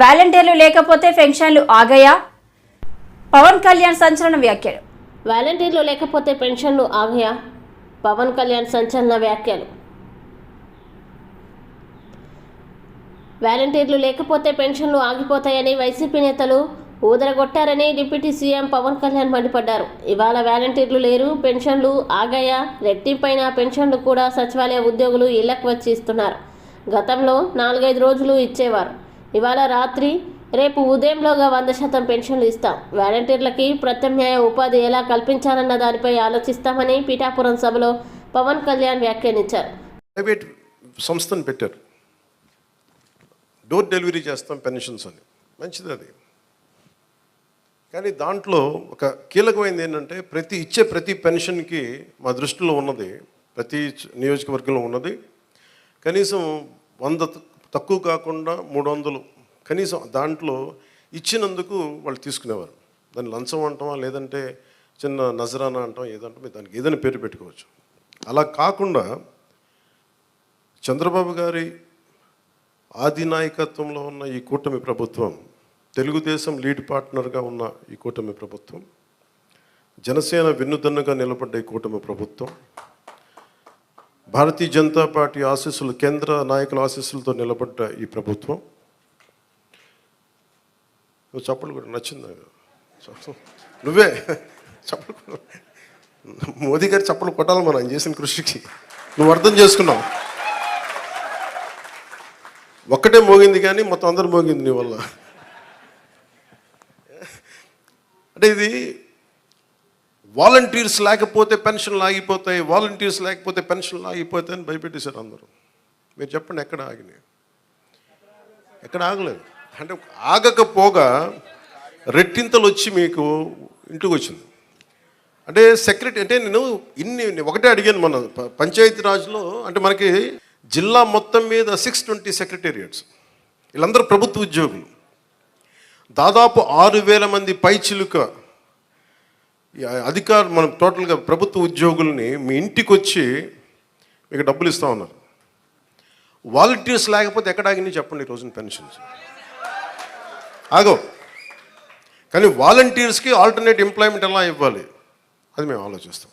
వాలంటీర్లు లేకపోతే పెన్షన్లు ఆగయా? పవన్ కళ్యాణ్ సంచలన వ్యాఖ్యలు. వాలంటీర్లు లేకపోతే పెన్షన్లు ఆగయా? పవన్ కళ్యాణ్ సంచలన వ్యాఖ్యలు. వాలంటీర్లు లేకపోతే పెన్షన్లు ఆగిపోతాయని వైసీపీ నేతలు ఊదరగొట్టారని డిప్యూటీ సీఎం పవన్ కళ్యాణ్ మండిపడ్డారు. ఇవాళ వాలంటీర్లు లేరు పెన్షన్లు ఆగాయా? రెట్టింపైన పెన్షన్లు కూడా సచివాలయ ఉద్యోగులు ఇళ్ళకు వచ్చి ఇస్తున్నారు. గతంలో నాలుగైదు రోజులు ఇచ్చేవారు. ఇవాళ రాత్రి రేపు ఉదయంలోగా వంద శాతం పెన్షన్లు ఇస్తాం. వాలంటీర్లకి ప్రత్యామ్నాయ ఉపాధి ఎలా కల్పించాలన్న దానిపై ఆలోచిస్తామని పీఠాపురం సభలో పవన్ కళ్యాణ్ వ్యాఖ్యానించారు. ప్రైవేట్ సంస్థను పెట్టారు. డోర్ డెలివరీ చేస్తాం పెన్షన్స్ అని. మంచిది అది. కానీ దాంట్లో ఒక కీలకమైనది ఏంటంటే ప్రతి ఇచ్చే ప్రతి పెన్షన్కి మా దృష్టిలో ఉన్నది ప్రతి నియోజకవర్గంలో ఉన్నది. కనీసం వంద తక్కువ కాకుండా మూడు వందలు కనీసం దాంట్లో ఇచ్చినందుకు వాళ్ళు తీసుకునేవారు. దాన్ని లంచం అంటామా లేదంటే చిన్న నజరానా అంటాం ఏదంటాం మీరు దానికి ఏదైనా పేరు పెట్టుకోవచ్చు. అలా కాకుండా చంద్రబాబు గారి ఆదినాయకత్వంలో ఉన్న ఈ కూటమి ప్రభుత్వం తెలుగుదేశం లీడ్ పార్ట్నర్గా ఉన్న ఈ కూటమి ప్రభుత్వం జనసేన వెన్నుదన్నుగా నిలబడ్డ ఈ కూటమి ప్రభుత్వం భారతీయ జనతా పార్టీ ఆశీస్సులు కేంద్ర నాయకుల ఆశీస్సులతో నిలబడ్డ ఈ ప్రభుత్వం. నువ్వు చప్పలు కూడా నచ్చింది? నువ్వే చప్పలు మోదీ గారు చప్పలు కొట్టాలి మనం ఆయన చేసిన కృషికి. నువ్వు అర్థం చేసుకున్నావు. ఒక్కటే మోగింది కానీ మొత్తం అందరూ మోగింది నీ వల్ల. అంటే ఇది వాలంటీర్స్ లేకపోతే పెన్షన్లు ఆగిపోతాయి వాలంటీర్స్ లేకపోతే పెన్షన్లు ఆగిపోతాయి అని భయపెట్టేశారు అందరూ. మీరు చెప్పండి ఎక్కడ ఆగినాయి? ఎక్కడ ఆగలేదు. అంటే ఆగకపోగా రెట్టింతలు వచ్చి మీకు ఇంటికి వచ్చింది. అంటే సెక్రటరీ అంటే నేను ఇన్ని ఒకటే అడిగాను మన పంచాయతీ రాజ్లో అంటే మనకి జిల్లా మొత్తం మీద సిక్స్ ట్వంటీ సెక్రటేరియట్స్ వీళ్ళందరూ ప్రభుత్వ ఉద్యోగులు. దాదాపు ఆరు వేల మంది పైచిలుక అధికార మనం టోటల్గా ప్రభుత్వ ఉద్యోగుల్ని మీ ఇంటికి వచ్చి మీకు డబ్బులు ఇస్తా ఉన్నారు. వాలంటీర్స్ లేకపోతే ఎక్కడ చెప్పండి ఈ రోజున పెన్షన్స్? ఆగో. కానీ వాలంటీర్స్కి ఆల్టర్నేట్ ఎంప్లాయ్మెంట్ ఎలా ఇవ్వాలి? అది మేము ఆలోచిస్తాం.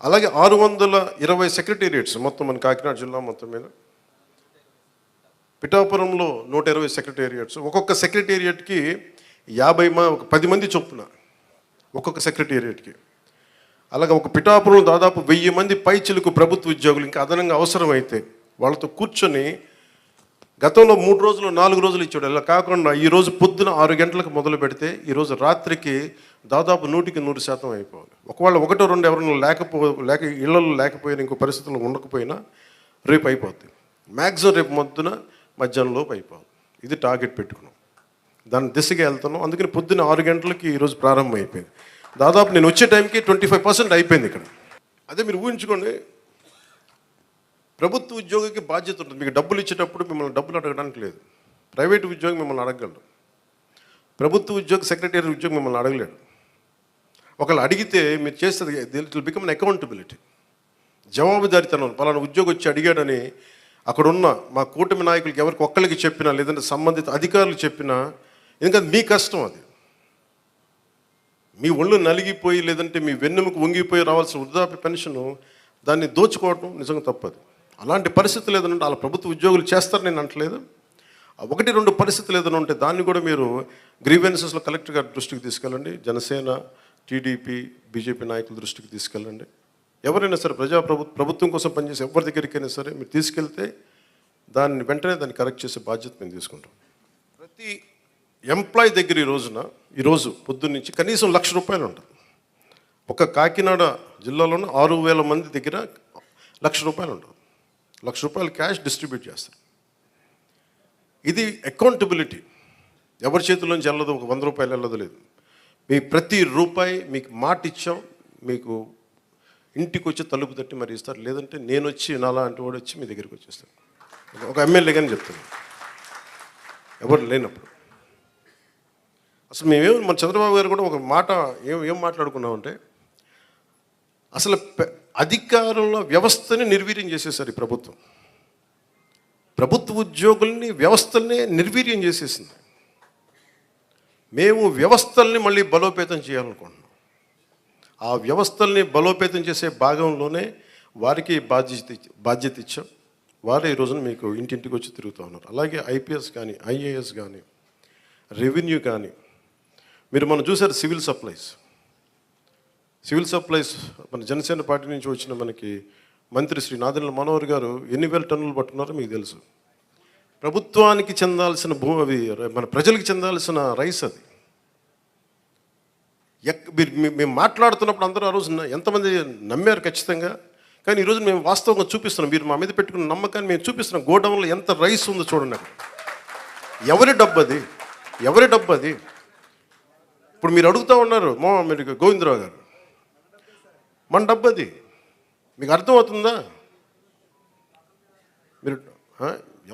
అలాగే ఆరు వందల ఇరవై సెక్రటేరియట్స్ మొత్తం మన కాకినాడ జిల్లా మొత్తం మీద. పిఠాపురంలో నూట ఇరవై సెక్రటేరియట్స్. ఒక్కొక్క సెక్రటేరియట్కి యాభై మా ఒక పది మంది చొప్పున ఒక్కొక్క సెక్రటేరియట్కి. అలాగే ఒక పిఠాపురం దాదాపు వెయ్యి మంది పైచిలకు ప్రభుత్వ ఉద్యోగులు ఇంకా అదనంగా అవసరమైతే వాళ్ళతో కూర్చొని గతంలో మూడు రోజులు నాలుగు రోజులు ఇచ్చాడు ఇలా కాకుండా ఈ రోజు పొద్దున ఆరు గంటలకు మొదలు పెడితే ఈరోజు రాత్రికి దాదాపు నూటికి నూరు శాతం అయిపోవాలి. ఒకవేళ ఒకటో రెండు ఎవరైనా లేకపో లేక ఇళ్ళలో లేకపోయినా ఇంకో పరిస్థితుల్లో ఉండకపోయినా రేపు అయిపోద్ది. మ్యాక్సిమం రేపు మొద్దున మధ్యాహ్నంలోపు అయిపోవాలి. ఇది టార్గెట్ పెట్టుకున్నాం. దాని దిశగా వెళ్తున్నాం. అందుకని పొద్దున్న ఆరు గంటలకి ఈరోజు ప్రారంభం అయిపోయింది దాదాపు నేను వచ్చే టైంకి ట్వంటీ ఫైవ్ పర్సెంట్ అయిపోయింది ఇక్కడ. అదే మీరు ఊహించుకోండి ప్రభుత్వ ఉద్యోగికి బాధ్యత ఉంటుంది. మీకు డబ్బులు ఇచ్చేటప్పుడు మిమ్మల్ని డబ్బులు అడగడానికి లేదు. ప్రైవేట్ ఉద్యోగి మిమ్మల్ని అడగగలడు. ప్రభుత్వ ఉద్యోగి సెక్రటరీ ఉద్యోగి మిమ్మల్ని అడగలేడు. ఒకళ్ళు అడిగితే మీరు చేస్తుంది it will become an accountability. జవాబుదారితనం పలానా ఉద్యోగి వచ్చి అడిగాడని అక్కడున్న మా కూటమి నాయకులకి ఎవరికి ఒక్కరికి చెప్పినా లేదంటే సంబంధిత అధికారులు చెప్పినా ఎందుకంటే మీ కష్టం అది. మీ ఒళ్ళు నలిగిపోయి లేదంటే మీ వెన్నుముకు వంగిపోయి రావాల్సిన వృద్ధాప్య పెన్షన్ దాన్ని దోచుకోవడం నిజంగా తప్పదు. అలాంటి పరిస్థితులు ఏదైనా అలా ప్రభుత్వ ఉద్యోగులు చేస్తారు నేను అంటలేదు. ఒకటి రెండు పరిస్థితులు ఏదైనా ఉంటే దాన్ని కూడా మీరు గ్రీవెన్సెస్లో కలెక్టర్ గారి దృష్టికి తీసుకెళ్ళండి. జనసేన టీడీపీ బీజేపీ నాయకుల దృష్టికి తీసుకెళ్ళండి. ఎవరైనా సరే ప్రజా ప్రభుత్వ ప్రభుత్వం కోసం పనిచేసే ఎవరి దగ్గరికైనా సరే మీరు తీసుకెళ్తే దాన్ని వెంటనే దాన్ని కరెక్ట్ చేసే బాధ్యత మేము తీసుకుంటాం. ప్రతి ఎంప్లాయ్ దగ్గర ఈ రోజున ఈరోజు పొద్దున్న నుంచి కనీసం లక్ష రూపాయలు ఉంటుంది ఒక కాకినాడ జిల్లాలోనే ఆరు వేల మంది దగ్గర లక్ష రూపాయలు ఉంటుంది లక్ష రూపాయలు క్యాష్ డిస్ట్రిబ్యూట్ చేస్తారు ఇది అకౌంటబిలిటీ ఎవరి చేతిలోంచి వెళ్ళదు ఒక వంద రూపాయలు వెళ్ళదు లేదు. మీ ప్రతి రూపాయి మీకు మాట ఇచ్చాం మీకు ఇంటికి వచ్చి తలుపు తట్టి మరి ఇస్తారు. లేదంటే నేను వచ్చి నాలా అంటే వాడు వచ్చి మీ దగ్గరికి వచ్చేస్తాను ఒక ఎమ్మెల్యేగానే చెప్తాను ఎవరు లేనప్పుడు. అసలు మేమేం మన చంద్రబాబు గారు కూడా ఒక మాట ఏం ఏం మాట్లాడుకున్నామంటే అసలు అధికారంలో వ్యవస్థని నిర్వీర్యం చేసేసారు ఈ ప్రభుత్వం. ప్రభుత్వ ఉద్యోగుల్ని వ్యవస్థల్ని నిర్వీర్యం చేసేసింది. మేము వ్యవస్థల్ని మళ్ళీ బలోపేతం చేయాలనుకుంటున్నాం. ఆ వ్యవస్థల్ని బలోపేతం చేసే భాగంలోనే వారికి బాధ్యత బాధ్యత ఇచ్చాం. వారే ఈ రోజున మీకు ఇంటింటికి వచ్చి తిరుగుతూ ఉన్నారు. అలాగే ఐపీఎస్ కానీ ఐఏఎస్ కానీ రెవెన్యూ కానీ మీరు మనం చూసారు సివిల్ సప్లైస్. సివిల్ సప్లైస్ మన జనసేన పార్టీ నుంచి వచ్చిన మనకి మంత్రి శ్రీ నాదెండ్ల మనోహర్ గారు ఎన్ని వేల టన్నులు పట్టున్నారో మీకు తెలుసు. ప్రభుత్వానికి చెందాల్సిన భూ అవి మన ప్రజలకు చెందాల్సిన రైస్ అది. ఎక్ మీరు మేము మాట్లాడుతున్నప్పుడు అందరూ ఆ రోజు ఎంతమంది నమ్మారు ఖచ్చితంగా. కానీ ఈరోజు మేము వాస్తవంగా చూపిస్తున్నాం మీరు మా మీద పెట్టుకున్న నమ్మకాన్ని మేము చూపిస్తున్నాం గోడౌన్లో ఎంత రైస్ ఉందో చూడండి ఎవరి డబ్బు అది? ఎవరి డబ్బు అది? ఇప్పుడు మీరు అడుగుతూ ఉన్నారు మో మీరు గోవిందరావు గారు. మన డబ్బు అది. మీకు అర్థమవుతుందా? మీరు